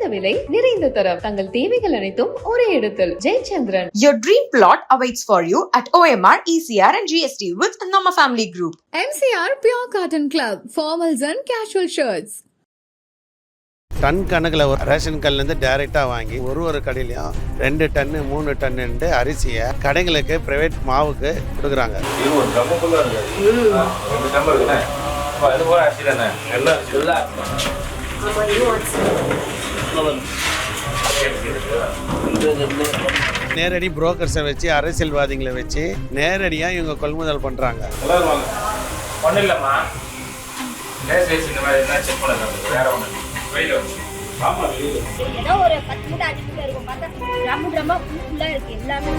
குறைந்த விலை நிறைந்த தரம். தங்கள் தேவைகள் அனைத்தும் ஒரே இடத்தில். Jayachandran. Your dream plot awaits for you at OMR, ECR, and GST with Nama Family Group. MCR Pure Cotton Club, formals and casual shirts. Ton கணக்கில் ஒரு ரேஷன் கல்லேருந்து டைரெக்டாக வாங்கி ஒரு ஒரு கடையிலையும் ரெண்டு டன்னு மூணு டன்னுன்ட்டு அரிசியை கடைங்களுக்கு ப்ரைவேட் மாவுக்கு கொடுக்குறாங்க. இது ஒரு நேரடி புரோக்கர்ஸை வச்சு அரசியல்வாதிகளை வச்சு நேரடியாக இவங்க கொள்முதல் பண்ணுறாங்க ஒன்றும் இல்லைம்மா லேஸ் லேஸ் இந்த மாதிரி என்ன செக் பண்ண வேற ஒன்று வெயில் வந்து ஆமாம் வெயில் ஏதோ ஒரு பத்து மூட்டை அஞ்சு மூட்டை இருக்கும். பார்த்தா ட்ரம்மு ட்ரம்மா ஃபுல்லாக இருக்கு எல்லாமே.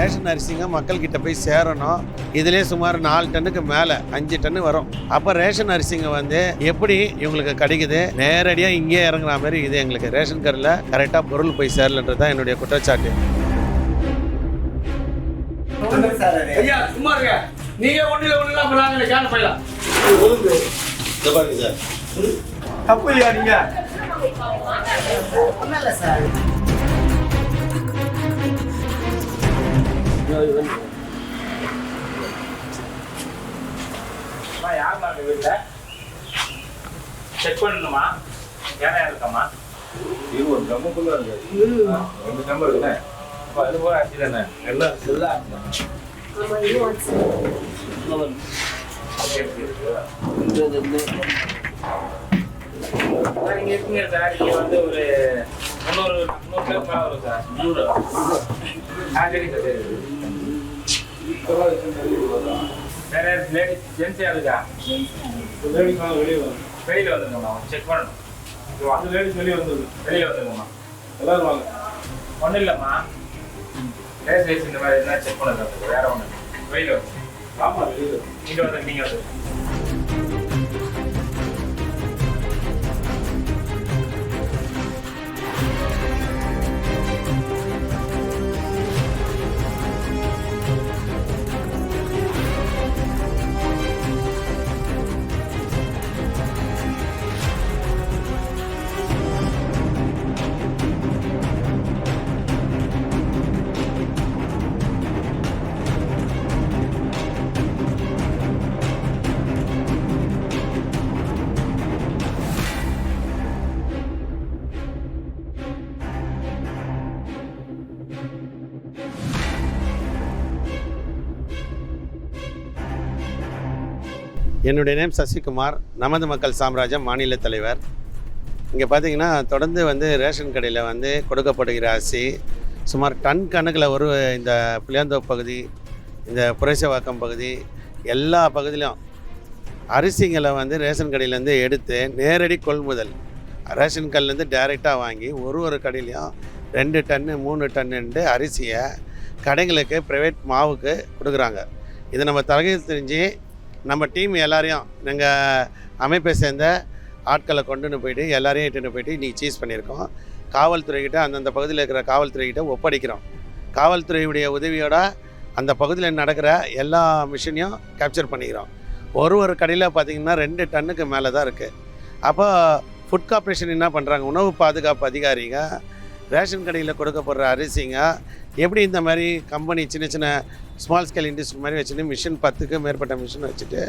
ரேஷன் அரிசிங்க மக்கள்கிட்ட போய் சேரணும். இதிலே சுமார் நாலு டன்னுக்கு மேலே அஞ்சு டன்னு வரும். அப்போ ரேஷன் அரிசிங்க வந்து எப்படி இவங்களுக்கு கிடைக்குது? நேரடியாக இங்கே இறங்குற மாதிரி இது எங்களுக்கு ரேஷன் கடையில் கரெக்டாக பொருள் போய் சேரலன்றது தான் என்னுடைய குற்றச்சாட்டு. நீங்க ஒண்ணுல ஒண்ணுல அப்புறம் நாங்க கேன போயிடலாம் தப்பு இல்லையா நீங்க? அம்மா யாரும்மா வீட்டில் செக் பண்ணணுமா ஏன்னா இருக்கம்மா இது ஒரு ட்ரம்மு ஃபுல்லாக ரெண்டு ட்ரம் இருக்குண்ணே அப்போ அது போல அரிசி தானே எல்லாம் அரிசி நீங்க சார் வந்து ஒரு முந்நூறு முந்நூறு பேர் மேல வரும் சார் முந்நூறு ஆ சரி சார் சரி வேற லேடிஸ் ஜென்ஸ் யாருக்கா வெளியில வந்துருங்கம்மா செக் பண்ணணும் அந்த லேடிஸ் வெளியே வந்துருங்க வெளியே வந்துருங்கம்மா எல்லாரும் வாங்க ஒன்றும் இல்லைம்மா லேஸ் லேஸ் இந்த மாதிரி என்ன செக் பண்ண சார் வேற ஒன்று வெளியில ஆமாம் வெளியில இங்கே வந்து நீங்கள் வந்து என்னுடைய நேம் சசிகுமார். நமது மக்கள் சாம்ராஜ்யம் மாநில தலைவர். இங்கே பார்த்தீங்கன்னா தொடர்ந்து வந்து ரேஷன் கடையில் வந்து கொடுக்கப்படுகிற அரிசி சுமார் டன் கணக்கில் ஒரு இந்த புளியாந்தோப்பு பகுதி இந்த புரேசவாக்கம் பகுதி எல்லா பகுதியிலும் அரிசிங்களை வந்து ரேஷன் கடையிலேருந்து எடுத்து நேரடி கொள்முதல் ரேஷன் கடையிலேருந்து டைரெக்டாக வாங்கி ஒரு ஒரு கடையிலையும் ரெண்டு டன்னு மூணு டன்னுன்ட்டு அரிசியை கடைங்களுக்கு ப்ரைவேட் மாவுக்கு கொடுக்குறாங்க. இது நம்ம தகவல் தெரிஞ்சு நம்ம டீம் எல்லாரையும் எங்கள் அமைப்பை சேர்ந்த ஆட்களை கொண்டுன்னு போயிட்டு எல்லாரையும் இட்டுன்னு போயிட்டு நீ சீஸ் பண்ணியிருக்கோம். காவல்துறைக்கிட்ட அந்தந்த பகுதியில் இருக்கிற காவல்துறைக்கிட்ட ஒப்படைக்கிறோம். காவல்துறையுடைய உதவியோட அந்த பகுதியில் நடக்கிற எல்லா மிஷினையும் கேப்சர் பண்ணிக்கிறோம். ஒரு ஒரு கடையில் பார்த்திங்கன்னா ரெண்டு டன்னுக்கு மேலே தான் இருக்குது அப்போ ஃபுட் கார்பரேஷன் என்ன பண்ணுறாங்க உணவு பாதுகாப்பு அதிகாரிங்க ரேஷன் கடையில் கொடுக்கப்படுற அரிசிங்க எப்படி இந்த மாதிரி கம்பெனி சின்ன சின்ன ஸ்மால் ஸ்கேல் இண்டஸ்ட்ரி மாதிரி வச்சுட்டு மிஷின் பத்துக்கு மேற்பட்ட மிஷின் வச்சுட்டு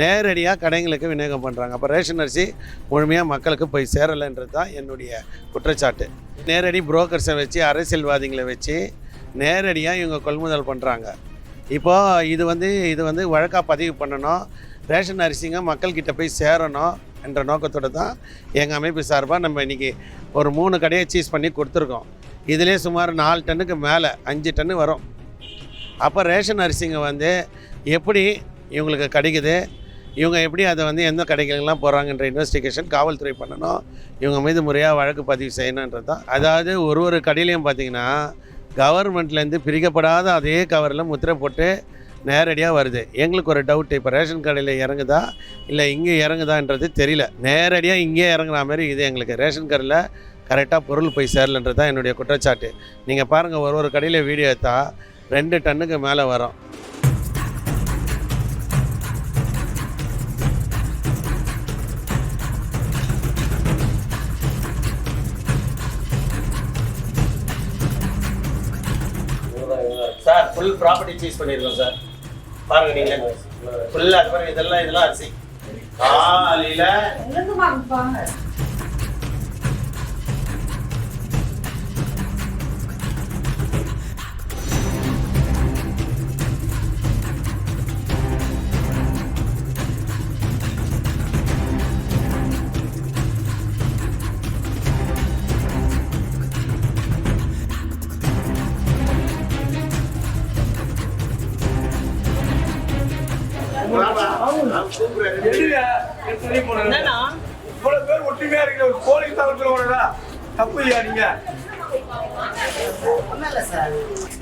நேரடியாக கடைங்களுக்கு விநியோகம் பண்ணுறாங்க அப்போ ரேஷன் அரிசி முழுமையாக மக்களுக்கு போய் சேரலைன்றது தான் என்னுடைய குற்றச்சாட்டு. நேரடி புரோக்கர்ஸை வச்சு அரசியல்வாதிகளை வச்சு நேரடியாக இவங்க கொள்முதல் பண்ணுறாங்க இப்போது இது வந்து இது வந்து வழக்காக பதிவு பண்ணணும். ரேஷன் அரிசிங்க மக்கள்கிட்ட போய் சேரணும் என்ற நோக்கத்தோடு தான் எங்கள் அமைப்பு சார்பாக நம்ம இன்றைக்கி ஒரு மூணு கடையை சீஸ் பண்ணி கொடுத்துருக்கோம். இதிலே சுமார் நாலு டன்னுக்கு மேலே அஞ்சு டன்னு வரும். அப்போ ரேஷன் அரிசிங்க வந்து எப்படி இவங்களுக்கு கிடைக்குது? இவங்க எப்படி அதை வந்து எந்த கடைகளுக்கெல்லாம் போகிறாங்கன்ற இன்வெஸ்டிகேஷன் காவல்துறை பண்ணணும். இவங்க மீது முறையாக வழக்கு பதிவு செய்யணுன்றது தான். அதாவது ஒரு ஒரு கடையிலையும் பார்த்தீங்கன்னா கவர்மெண்ட்லேருந்து பிரிக்கப்படாத அதே கவரில் முத்திரை போட்டு நேரடியாக வருது. எங்களுக்கு ஒரு டவுட் இப்போ ரேஷன் கடையில் இறங்குதா? இல்லை இங்கே இறங்குதான்றது தெரியல. நேரடியாக இங்கே இறங்குற மாதிரி இது எங்களுக்கு. ரேஷன் கடையில் கரெக்டாக பொருள் போய் சேரலன்றது தான் என்னுடைய குற்றச்சாட்டு. நீங்கள் பாருங்கள் ஒரு ஒரு கடையில் வீடியோ எடுத்தால் ரெண்டு டன்னுக்கு மேலே வரும். சார் ஃபுல் ப்ராப்பர்ட்டி சீஸ் பண்ணியிருக்கோம் சார். பாருங்க நீங்க. ஃபுல்லாக இதெல்லாம் இதெல்லாம் அரிசி. காலையில் இவ்வளவு பேர் ஒற்றுமையா இருக்கிற ஒரு கோழி போனதா தப்பு இல்லையா நீங்க?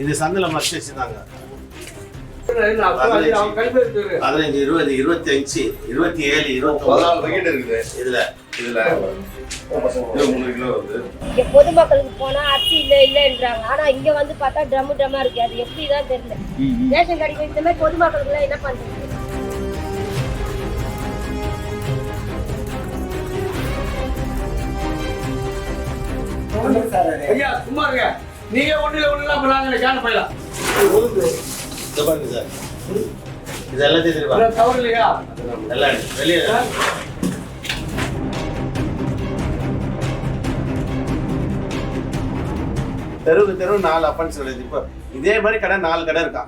இது சந்தில் மஸ்ட் வச்சு தாங்க அவன் கைப்பேசி பேரு. பதினஞ்சு. இருபது இருபத்தி அஞ்சு இருபத்தி ஏழு இருபத்தி இருக்குது. இதுல. இதுல. இங்க பொதுமக்களுக்கு போனா அரிசி இல்ல இல்லன்றாங்க. ஆனா இங்க வந்து பார்த்தா ட்ரம் ட்ரம்மா இருக்கு. அது எப்படிதான் தெரியல. ரேஷன் கடைக்கு இந்த மாதிரி பொதுமக்களுக்கு எல்லாம் என்ன பண்றது? ஐயா சும்மா இருங்க. நீங்க ஒண்ணுல ஒண்ணு அப்ப நாங்க கேன போயிடலாம். இது பாருங்க சார். இது எல்லாத்தையும் தெரியுமா இதெல்லாம் தவறு இல்லையா? எல்லாம் வெளியே தெருவுக்கு தெரு நாலு அப்பன்ஸ் கிடையாது இப்போ இதே மாதிரி கடை நாலு கடை இருக்கா?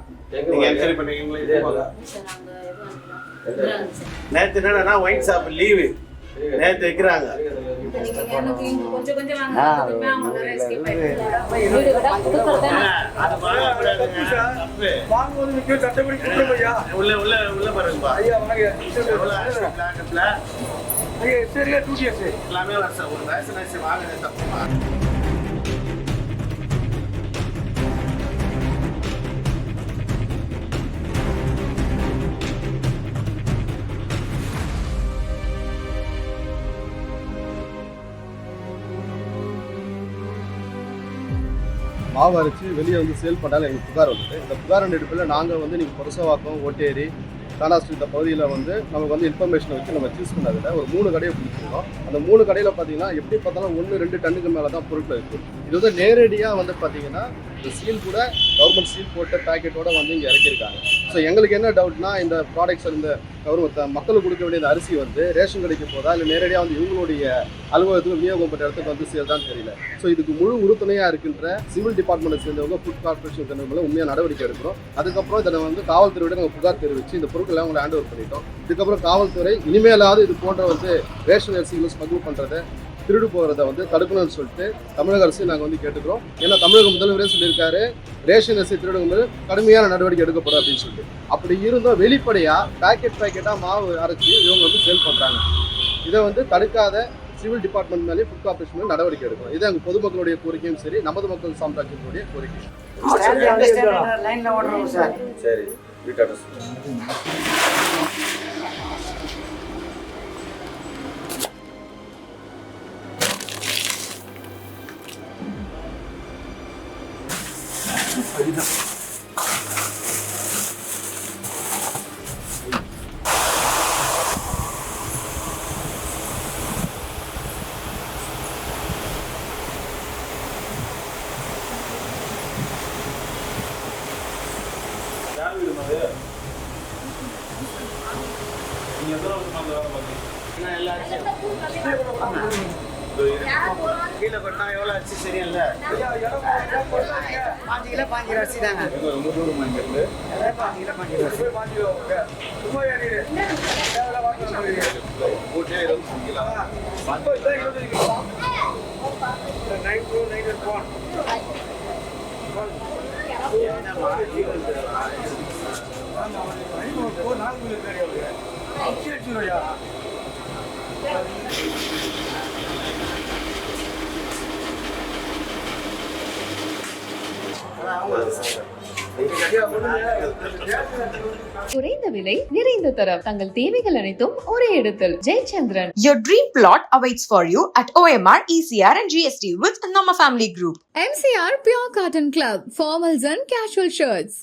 நீங்க என்கொயரி பண்ணீங்களா இதே போல நேத்து என்னன்னா ஒயிட் ஷாப் லீவு நேத்து வைக்கிறாங்க. உள்ள உள்ள உள்ள பாருங்கப்பா. ஐயா பிளாக்கெட்ல? ஐயா சரியா சரி எல்லாமே வருஷம் ஒரு அரிசி வாங்குறது தப்புமா மாவு அரைச்சி வெளியே வந்து சேல் பண்ணாலும் எங்களுக்கு புகார் வந்தது. இந்த புகார் அடிப்பில் நாங்கள் வந்து நீங்கள் பொருசவாக்கம் ஓட்டேரி தானாஸ்ட் இந்த பகுதியில் வந்து நமக்கு வந்து இன்ஃபர்மேஷனை வச்சு நம்ம சூஸ் பண்ணதில் ஒரு மூணு கடையை பிடிச்சிருக்கோம். அந்த மூணு கடையில் பார்த்தீங்கன்னா எப்படி பார்த்தாலும் ஒன்று ரெண்டு டன்னுக்கு மேலே தான் பொருட்கள் இருக்குது இது வந்து நேரடியாக வந்து பார்த்தீங்கன்னா இந்த சீல் கூட கவர்மெண்ட் சீல் போட்ட பேக்கெட்டோட வந்து இங்கே இறக்கியிருக்காங்க. ஸோ எங்களுக்கு என்ன டவுட்னா இந்த ப்ராடக்ட்ஸ் இந்த கவர்மெண்ட் மக்களுக்கு கொடுக்க வேண்டிய இந்த அரிசி வந்து ரேஷன் கடைக்கு போதா இல்லை நேரடியாக வந்து இவங்களுடைய அலுவலகத்துக்கு விநியோகம் இடத்துக்கு வந்து சேர்தான் தெரியல. ஸோ இதுக்கு முழு உறுதுணையாக இருக்கின்ற சிவில் டிபார்ட்மெண்ட்டை சேர்ந்தவங்க ஃபுட் கார்பரேஷன் சேர்ந்தவங்க உண்மையாக நடவடிக்கை எடுக்கிறோம். அதுக்கப்புறம் இதை வந்து காவல்துறையோட நாங்கள் புகார் தெரிவித்து இந்த பொருட்களை அவங்களை ஹேண்ட் ஓவர் பண்ணிட்டோம். இதுக்கப்புறம் காவல்துறை இனிமேலாவது இது போன்ற வந்து ரேஷன் அரிசிகளை பதிவு பண்ணுறதை திருடு போகிறத வந்து தடுக்கணும்னு சொல்லிட்டு தமிழக அரசு நாங்கள் வந்து கேட்டுக்கிறோம். ஏன்னா தமிழக முதல்வரே சொல்லியிருக்காரு. ரேஷன் அரிசி திருடுங்க போது கடுமையான நடவடிக்கை எடுக்கப்படும் அப்படின்னு சொல்லிட்டு. அப்படி இருந்தும் வெளிப்படையாக பேக்கெட் பேக்கெட்டாக மாவு அரைச்சி இவங்க வந்து சேல் பண்ணுறாங்க இதை வந்து தடுக்காத சிவில் டிபார்ட்மெண்ட் மேலே ஃபுட் கார்பரேஷன் மேலே நடவடிக்கை எடுக்கணும். இது எங்கள் பொதுமக்களுடைய கோரிக்கையும் சரி நமது மக்கள் சாம்ராஜ்யத்தினுடைய கோரிக்கை அட்ரஸ் கீழே கொட்டினா எவ்வளோ அரிசி சரியில்ல பாஞ்சு கிலோ பாஞ்சு கிலோ அரிசி தாங்க பாஞ்சு கிலோ பாஞ்சு kilo kilo nine two nine one குறைந்த விலை நிறைந்த தரம் தங்கள் தேவைகள் அனைத்தும் ஒரே இடத்தில் Jayachandran Your dream plot awaits for you at OMR, ECR, and GST with Nama Family Group. MCR Pure Cotton Club, formals and casual shirts.